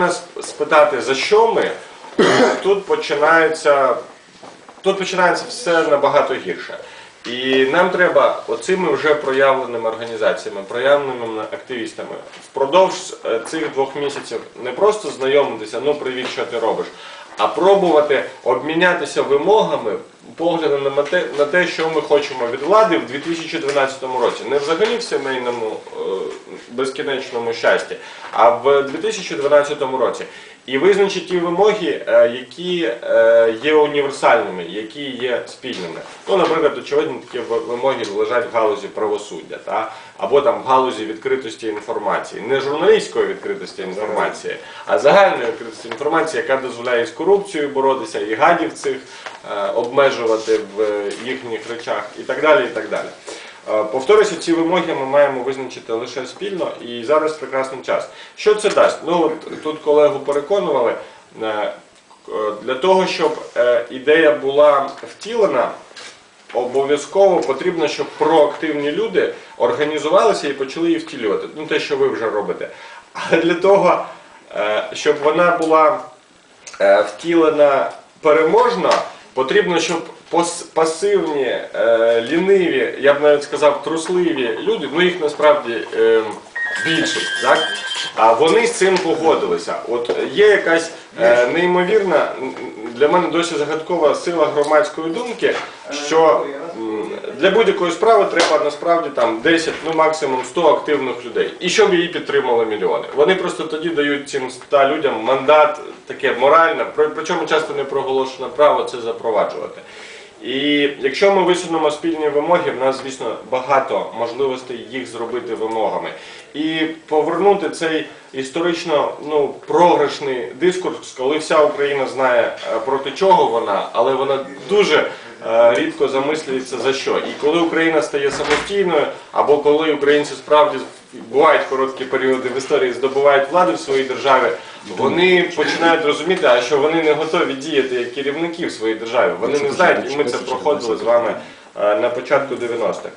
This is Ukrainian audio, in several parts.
нас спитати, за що ми, тут починається, тут починається все набагато гірше. І нам треба оцими вже проявленими організаціями, проявленими активістами впродовж е, цих двох місяців не просто знайомитися, ну привіт, що ти робиш, а пробувати обмінятися вимогами, поглядом на те, на те, що ми хочемо від влади в 2012 році. Не взагалі в сімейному е, безкінечному щасті, а в 2012 році. І визначити ті вимоги, е, які е, є універсальними, які є спільними. Ну, наприклад, очевидно, такі вимоги лежать в галузі правосуддя, та? або там в галузі відкритості інформації, не журналістської відкритості інформації, а загальної відкритості інформації, яка дозволяє з корупцією боротися, і гадів цих е, обмежувати в їхніх речах, і так далі. І так далі. Е, Повторюся, ці вимоги ми маємо визначити лише спільно і зараз прекрасний час. Що це дасть? Ну от тут колегу переконували. е, Для того, щоб е, ідея була втілена, обов'язково потрібно, щоб проактивні люди організувалися і почали її втілювати. Ну те, що ви вже робите. Але для того, щоб вона була втілена переможно, потрібно, щоб пасивні, е, ліниві, я б навіть сказав, трусливі люди, ну їх насправді е, більшість, так? А вони з цим погодилися. От є якась е, неймовірна, для мене досі загадкова сила громадської думки, що м, для будь-якої справи треба насправді там 10, ну максимум 100 активних людей. І щоб її підтримали мільйони. Вони просто тоді дають цим 100 людям мандат таке моральне, при- причому часто не проголошене право це запроваджувати. І якщо ми висунемо спільні вимоги, в нас, звісно, багато можливостей їх зробити вимогами. І повернути цей історично ну, програшний дискурс, коли вся Україна знає е, проти чого вона, але вона дуже рідко замислюється за що. І коли Україна стає самостійною, або коли українці справді бувають короткі періоди в історії, здобувають владу в своїй державі, вони починають розуміти, а що вони не готові діяти як керівники в своїй державі. Вони не знають, і ми це проходили з вами е, на початку 90-х.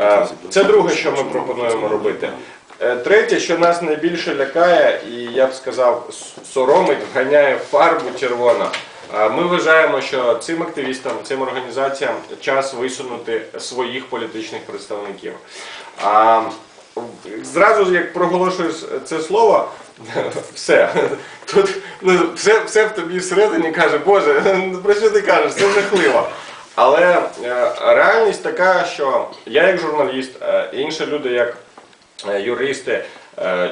Е, Це друге, що ми пропонуємо робити. Е, Третє, що нас найбільше лякає, і я б сказав, соромить, вганяє фарбу червону. Е, Ми вважаємо, що цим активістам, цим організаціям час висунути своїх політичних представників. Зразу як проголошуєш це слово, все. Тут ну, все, все в тобі всередині каже, Боже, про що ти кажеш? Це жахливо. Але е, реальність така, що я як журналіст, е, інші люди як юристи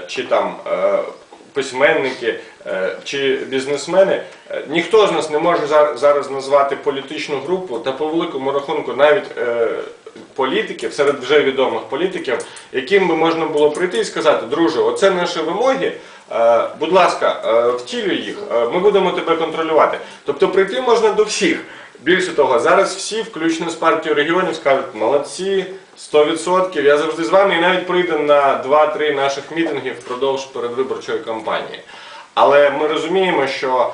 чи там письменники е, чи бізнесмени, е, ніхто з нас не може зараз назвати політичну групу та по великому рахунку навіть е, політиків, серед вже відомих політиків, яким би можна було прийти і сказати, друже, оце наші вимоги. Будь ласка, втілюй їх, ми будемо тебе контролювати. Тобто прийти можна до всіх. Більше того, зараз всі, включно з партією регіонів, скажуть, молодці, 100%, я завжди з вами і навіть прийду на 2-3 наших мітингів впродовж передвиборчої кампанії. Але ми розуміємо, що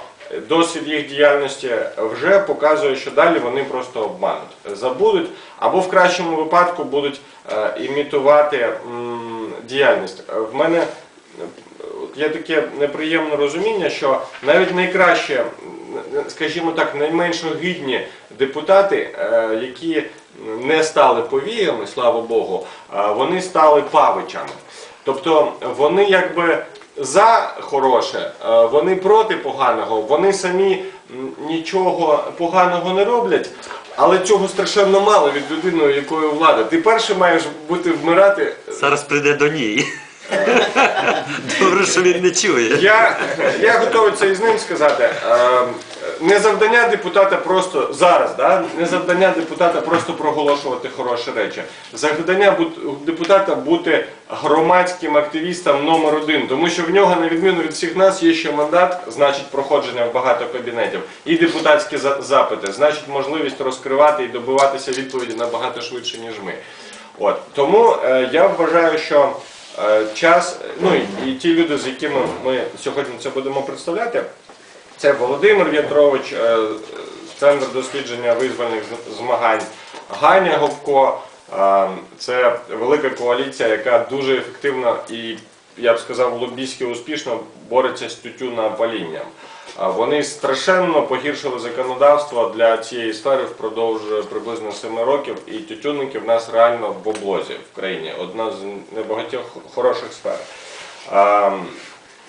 досвід їх діяльності вже показує, що далі вони просто обмануть, забудуть або в кращому випадку будуть е, імітувати діяльність. Е, В мене є таке неприємне розуміння, що навіть найкраще, скажімо так, найменш гідні депутати, е, які не стали повіями, слава Богу, вони стали павичами. Тобто вони якби за хороше, вони проти поганого, вони самі нічого поганого не роблять. Але цього страшенно мало від людини, у якої влада. Ти перший маєш бути вмирати Зараз прийде до ній. Добре, що він не чує. Я, я готовий це і з ним сказати. Не завдання депутата просто зараз, да? не завдання депутата просто проголошувати хороші речі. Завдання депутата бути громадським активістом номер один, тому що в нього, на відміну від всіх нас, є ще мандат, значить проходження в багато кабінетів, і депутатські запити, значить можливість розкривати і добиватися відповіді набагато швидше, ніж ми. От. Тому е, я вважаю, що е, час, ну і, і ті люди, з якими ми сьогодні це будемо представляти, це Володимир В'ятрович, е, Центр дослідження визвольних змагань, Ганя Говко. Е, Це велика коаліція, яка дуже ефективно і я б сказав, лобійськи успішно бореться з тютюнопалінням. А Вони страшенно погіршили законодавство для цієї сфери впродовж приблизно 7 років, і тютюнники в нас реально в облозі в країні. Одна з небагатьох хороших сфер.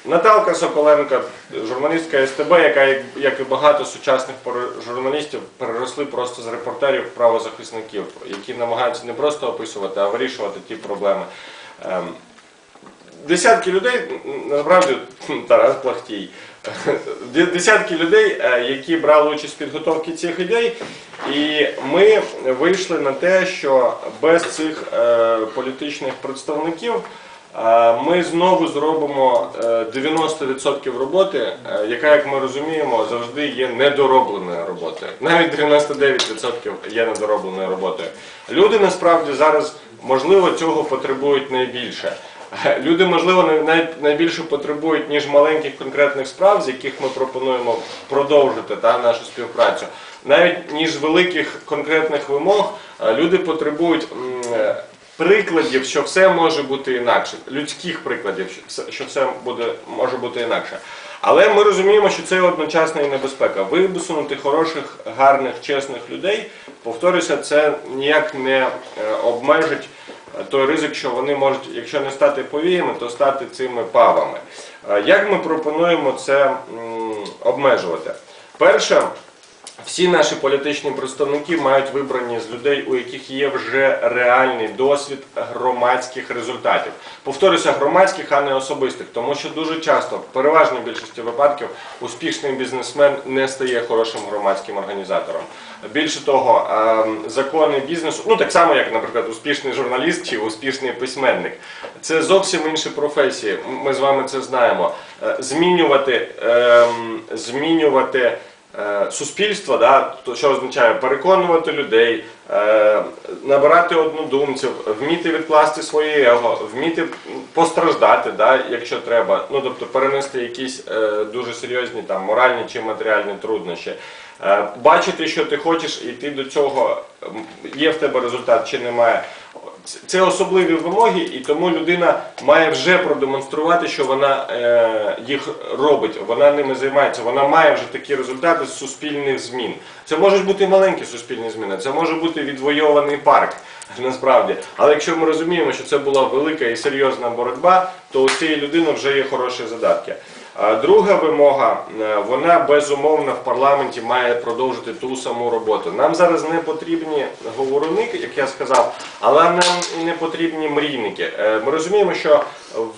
Наталка Соколенко, журналістка СТБ, яка, як- і багато сучасних журналістів, переросли просто з репортерів правозахисників, які намагаються не просто описувати, а вирішувати ті проблеми. Ем, Десятки людей, насправді Тарас Плахтій, десятки людей, е, які брали участь в підготовці цих ідей, і ми вийшли на те, що без цих е, політичних представників ми знову зробимо е, 90% роботи, е, яка, як ми розуміємо, завжди є недоробленою роботою. Навіть 99% є недоробленою роботою. Люди насправді зараз можливо цього потребують найбільше. Люди, можливо, най- най- найбільше потребують, ніж маленьких конкретних справ, з яких ми пропонуємо продовжити та, нашу співпрацю. Навіть ніж великих конкретних вимог, е, люди потребують е, прикладів, що все може бути інакше, людських прикладів, що все- буде, може бути інакше. Але ми розуміємо, що це одночасно і небезпека. Висунути хороших, гарних, чесних людей, повторюся, це ніяк не е, обмежить той ризик, що вони можуть, якщо не стати повіями, то стати цими павами. Е, Як ми пропонуємо це обмежувати? Перше, всі наші політичні представники мають вибрані з людей, у яких є вже реальний досвід громадських результатів. Повторюся, громадських, а не особистих, тому що дуже часто, в переважній більшості випадків, успішний бізнесмен не стає хорошим громадським організатором. Більше того, ем, закони бізнесу, ну так само, як, наприклад, успішний журналіст чи успішний письменник, це зовсім інші професії. Ми з вами це знаємо. Е, Змінювати, ем, змінювати е, суспільство, да, що означає переконувати людей, е, набирати однодумців, вміти відкласти своє его, вміти постраждати, да, якщо треба, ну тобто перенести якісь е, дуже серйозні там моральні чи матеріальні труднощі. Бачити, що ти хочеш, і ти до цього є в тебе результат чи немає. Це- особливі вимоги, і тому людина має вже продемонструвати, що вона е, їх робить, вона ними займається, вона має вже такі результати з суспільних змін. Це можуть бути маленькі суспільні зміни, це може бути відвоюваний парк насправді. Але якщо ми розуміємо, що це була велика і серйозна боротьба, то у цієї людини вже є хороші задатки. А Друга вимога, е, вона безумовно в парламенті має продовжити ту саму роботу. Нам зараз не потрібні говоруни, як я сказав, але нам і не потрібні мрійники. Е, Ми розуміємо, що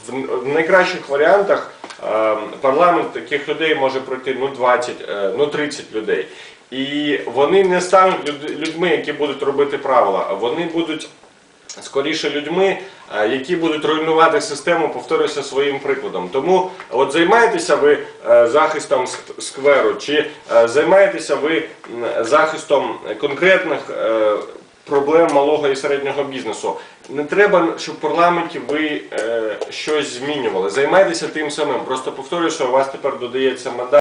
в найкращих варіантах е, парламент таких людей може пройти ну 20, е, ну 30 людей. І вони не стануть людьми, які будуть робити правила, вони будуть скоріше людьми, е, які будуть руйнувати систему, повторюся своїм прикладом. Тому от займаєтеся ви е, захистом скверу, чи е, займаєтеся ви захистом конкретних проблем малого і середнього бізнесу. Не треба, щоб в парламенті ви щось змінювали. Займайтеся тим самим. Просто повторюю, що у вас тепер додається мандат.